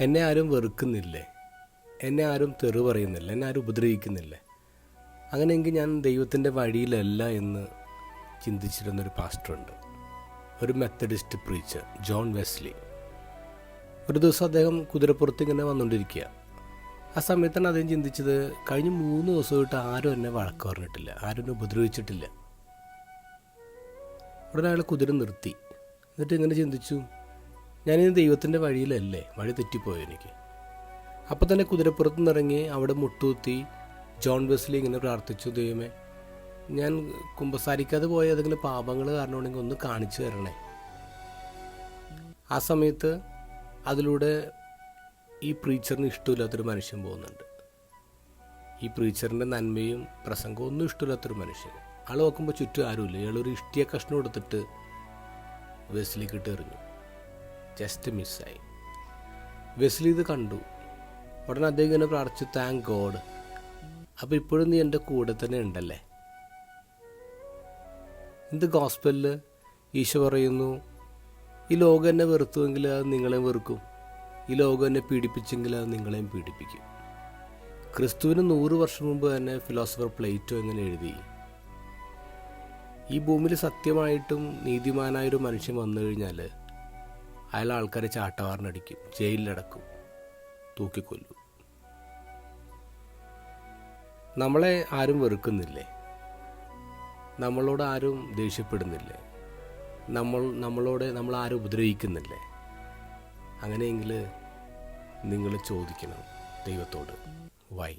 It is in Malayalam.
എന്നെ ആരും വെറുക്കുന്നില്ലേ? എന്നെ ആരും തെറി പറയുന്നില്ല? എന്നെ ആരും ഉപദ്രവിക്കുന്നില്ലേ? അങ്ങനെയെങ്കിൽ ഞാൻ ദൈവത്തിന്റെ വഴിയിലല്ല എന്ന് ചിന്തിച്ചിരുന്നൊരു പാസ്റ്ററുണ്ട്. ഒരു മെത്തഡിസ്റ്റ് പ്രീച്ചർ ജോൺ വെസ്ലി. ഒരു ദിവസം അദ്ദേഹം കുതിരപ്പുറത്ത് ഇങ്ങനെ വന്നുകൊണ്ടിരിക്കുക. ആ സമയത്താണ് അദ്ദേഹം ചിന്തിച്ചത് കഴിഞ്ഞ മൂന്ന് ദിവസമായിട്ട് ആരും എന്നെ വഴക്ക് പറഞ്ഞിട്ടില്ല ആരും എന്നെ ഉപദ്രവിച്ചിട്ടില്ല. ഉടനെ അയാൾ കുതിര നിർത്തി. എന്നിട്ട് ഇങ്ങനെ ചിന്തിച്ചു ഞാനിന്ന് ദൈവത്തിന്റെ വഴിയിലല്ലേ? വഴി തെറ്റിപ്പോയോ എനിക്ക്? അപ്പോൾ തന്നെ കുതിരപ്പുറത്ത് നിന്നിറങ്ങി അവിടെ മുട്ടുകുത്തി ജോൺ വെസ്ലി ഇങ്ങനെ പ്രാർത്ഥിച്ചു ദൈവമേ ഞാൻ കുമ്പസാരിക്കാതെ പോയ ഏതെങ്കിലും പാപങ്ങൾ കാരണമാണെങ്കിൽ ഒന്ന് കാണിച്ചു തരണേ. ആ സമയത്ത് അതിലൂടെ ഈ പ്രീച്ചറിന് ഇഷ്ടമില്ലാത്തൊരു മനുഷ്യൻ പോകുന്നുണ്ട്. ഈ പ്രീച്ചറിന്റെ നന്മയും പ്രസംഗവും ഒന്നും ഇഷ്ടമില്ലാത്തൊരു മനുഷ്യൻ. ആൾ നോക്കുമ്പോൾ ചുറ്റും ആരുമില്ല. ഇയാളൊരു ഇഷ്ടിയ കഷ്ണം എടുത്തിട്ട് വെസ്ലിക്കിട്ട് എറിഞ്ഞു. ജസ്റ്റ് മിസ്സായി വെസ്ലി ഇത് കണ്ടു. ഉടനെ അദ്ദേഹം ഇങ്ങനെ പ്രാർത്ഥിച്ചു താങ്ക് ഗോഡ് അപ്പോൾ ഇപ്പോഴും നീ എന്റെ കൂടെ തന്നെ ഉണ്ടല്ലേ? എന്ത് ഗോസ്പലിൽ ഈശോ പറയുന്നു ഈ ലോകം എന്നെ വെറുത്തുവെങ്കിൽ അത് നിങ്ങളെയും വെറുക്കും. ഈ ലോകം എന്നെ പീഡിപ്പിച്ചെങ്കിൽ അത് നിങ്ങളെയും പീഡിപ്പിക്കും. ക്രിസ്തുവിന് നൂറ് വർഷം മുമ്പ് തന്നെ ഫിലോസഫർ പ്ലേറ്റോ എങ്ങനെ എഴുതി ഈ ഭൂമിയിൽ സത്യമായിട്ടും നീതിമാനായൊരു മനുഷ്യൻ വന്നു കഴിഞ്ഞാൽ അയാൾ ആൾക്കാരെ ചാട്ടവാറിനടിക്കും ജയിലിലടക്കും തൂക്കിക്കൊല്ലും. നമ്മളെ ആരും വെറുക്കുന്നില്ലേ? നമ്മളോട് ആരും ദേഷ്യപ്പെടുന്നില്ലേ? നമ്മൾ നമ്മളോട് നമ്മൾ ഉപദ്രവിക്കുന്നില്ലേ? അങ്ങനെയെങ്കിൽ നിങ്ങൾ ചോദിക്കണം ദൈവത്തോട് വൈ.